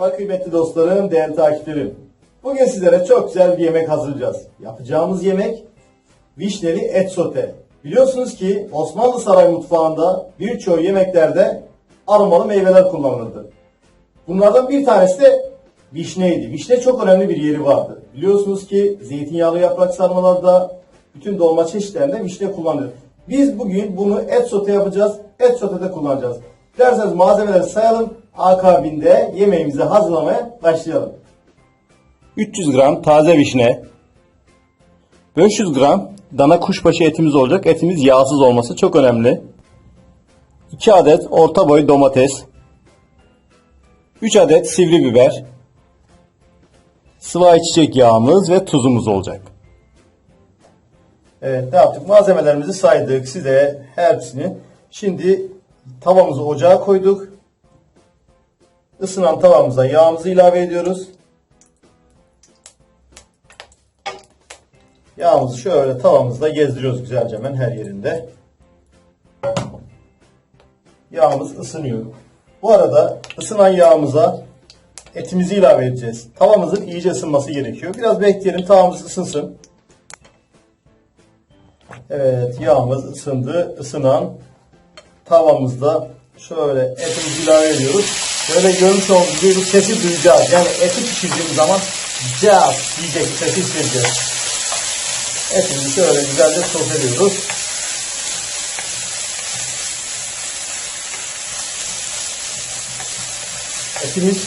Merhaba kıymetli dostlarım, değerli takipçilerim. Bugün sizlere çok güzel bir yemek hazırlayacağız. Yapacağımız yemek vişneli et sote. Biliyorsunuz ki Osmanlı saray mutfağında birçok yemeklerde aromalı meyveler kullanılırdı. Bunlardan bir tanesi de vişneydi. Vişne çok önemli bir yeri vardı. Biliyorsunuz ki zeytinyağlı yaprak sarmalarda bütün dolma çeşitlerinde vişne kullanılır. Biz bugün bunu et sote yapacağız. Et sotede kullanacağız. Dilerseniz malzemeleri sayalım. Akabinde yemeğimizi hazırlamaya başlayalım. 300 gram taze vişne, 500 gram dana kuşbaşı etimiz olacak. Etimiz yağsız olması çok önemli. 2 adet orta boy domates, 3 adet sivri biber, sıvı ayçiçek yağımız ve tuzumuz olacak. Evet ne yaptık? Malzemelerimizi saydık size hepsini. Şimdi tavamızı ocağa koyduk. Isınan tavamıza yağımızı ilave ediyoruz. Yağımızı şöyle tavamızda gezdiriyoruz güzelce hemen her yerinde. Yağımız ısınıyor. Bu arada ısınan yağımıza etimizi ilave edeceğiz. Tavamızın iyice ısınması gerekiyor. Biraz bekleyelim tavamız ısınsın. Evet yağımız ısındı. Isınan tavamızda şöyle etimizi ilave ediyoruz. Böyle görmüş olduğunuz gibi sesi duyacağız. Yani eti pişirdiğimiz zaman caz diyecek sesi hissedeceğiz. Etimizi şöyle güzelce soseliyoruz. Etimiz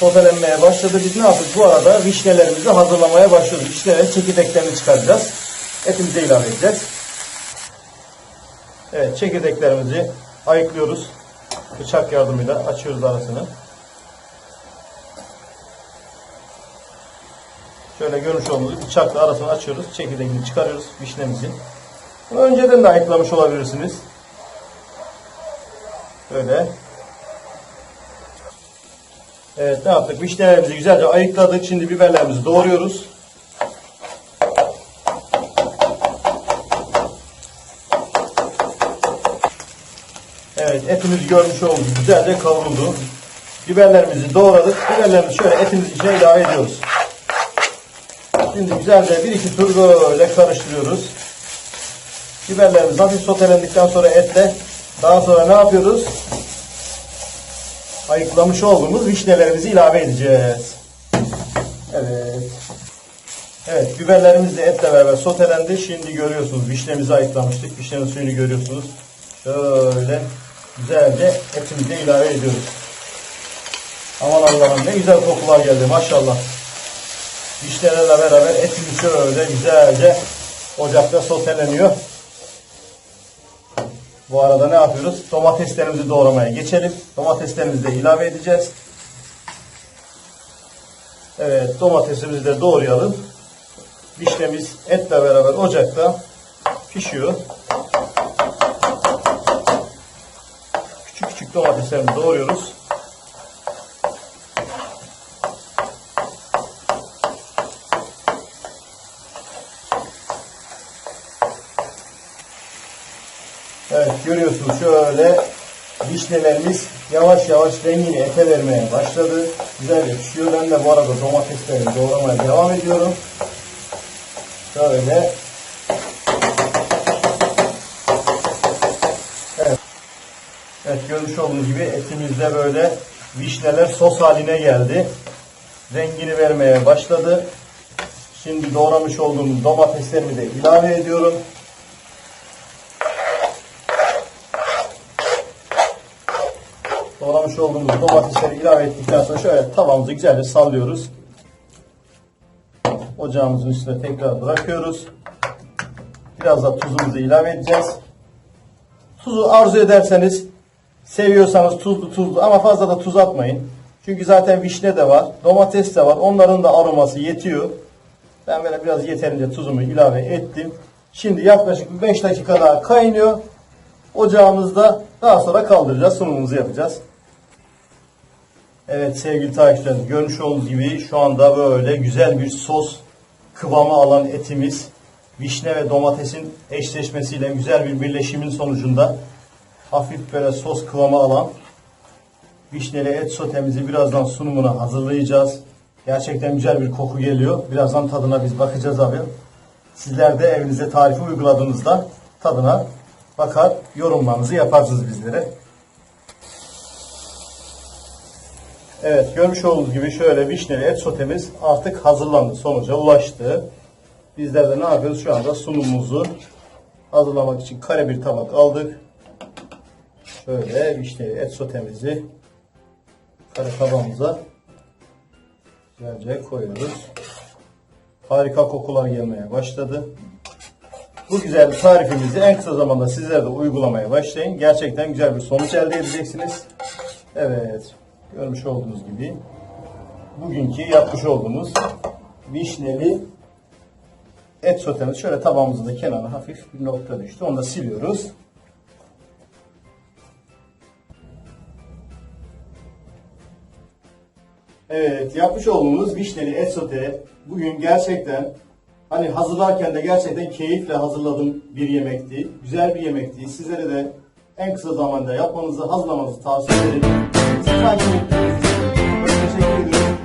sotelenmeye başladı. Biz ne yaptık? Bu arada vişnelerimizi hazırlamaya başlıyoruz. Vişnelerin çekirdeklerini çıkaracağız. Etimize ilave edeceğiz. Evet çekirdeklerimizi ayıklıyoruz. Bıçak yardımıyla açıyoruz arasını. Şöyle görmüş olduğunuz bıçakla arasını açıyoruz. Çekirdeğini çıkarıyoruz vişnemizin. Bunu önceden de ayıklamış olabilirsiniz. Böyle. Evet ne yaptık? Vişnelerimizi güzelce ayıkladık. Şimdi biberlerimizi doğruyoruz. Evet etimiz görmüş olduğunuz güzelce kavruldu. Biberlerimizi doğradık. Biberlerimizi şöyle etimizin içine ilave ediyoruz. Şimdi güzelce bir iki tur böyle karıştırıyoruz. Biberlerimiz hafif sotelendikten sonra etle daha sonra ne yapıyoruz? Ayıklamış olduğumuz vişnelerimizi ilave edeceğiz. Evet. Evet biberlerimiz de etle beraber sotelendi. Şimdi görüyorsunuz vişnemizi ayıklamıştık. Vişnenin suyunu görüyorsunuz. Şöyle güzelce etimize ilave ediyoruz. Aman Allah'ım ne güzel kokular geldi maşallah. Vişnelerle beraber etimiz şöyle güzelce ocakta soteleniyor. Bu arada ne yapıyoruz? Domateslerimizi doğramaya geçelim. Domateslerimizi de ilave edeceğiz. Evet domatesimizi de doğrayalım. Vişnemiz etle beraber ocakta pişiyor. Domateslerimizi doğruyoruz. Evet görüyorsunuz şöyle vişnelerimiz yavaş yavaş rengini ete vermeye başladı. Güzelce pişiyor. Ben de bu arada domatesleri doğramaya devam ediyorum. Şöyle. Evet görmüş olduğunuz gibi etimizde böyle vişneler sos haline geldi. Rengini vermeye başladı. Şimdi doğramış olduğum domateslerimi de ilave ediyorum. Doğramış olduğumuz domatesleri ilave ettikten sonra şöyle tavamızı güzelce sallıyoruz. Ocağımızın üstüne tekrar bırakıyoruz. Biraz da tuzumuzu ilave edeceğiz. Tuzu arzu ederseniz seviyorsanız tuzlu tuzlu ama fazla da tuz atmayın. Çünkü zaten vişne de var, domates de var. Onların da aroması yetiyor. Ben böyle biraz yeterince tuzumu ilave ettim. Şimdi yaklaşık 5 dakika daha kaynıyor. Ocağımızda daha sonra kaldıracağız. Sunumumuzu yapacağız. Evet sevgili takipçiler görmüş olduğunuz gibi şu anda böyle güzel bir sos kıvamı alan etimiz vişne ve domatesin eşleşmesiyle güzel bir birleşimin sonucunda hafif böyle sos kıvamı alan vişneli et sotemizi birazdan sunumuna hazırlayacağız. Gerçekten güzel bir koku geliyor. Birazdan tadına biz bakacağız abi. Sizler de evinize tarifi uyguladığınızda tadına bakar, yorumlarınızı yaparsınız bizlere. Evet, görmüş olduğunuz gibi şöyle vişneli et sotemiz artık hazırlandı, sonuca ulaştı. Bizler de ne yapıyoruz? Şu anda sunumumuzu hazırlamak için kare bir tabak aldık. Şöyle vişneli et sotemizi kare tabağımıza güzelce koyuyoruz. Harika kokular gelmeye başladı. Bu güzel tarifimizi en kısa zamanda sizler de uygulamaya başlayın. Gerçekten güzel bir sonuç elde edeceksiniz. Evet, görmüş olduğunuz gibi bugünkü yapmış olduğumuz vişneli et sotemiz şöyle tabağımızın da kenarına hafif bir nokta düştü. Onu da siliyoruz. Evet, yapmış olduğumuz vişneli etsote bugün gerçekten hani hazırlarken de gerçekten keyifle hazırladığım bir yemekti. Güzel bir yemekti. Sizlere de en kısa zamanda yapmanızı, hazırlamanızı tavsiye ederim. Siz teşekkür ederim.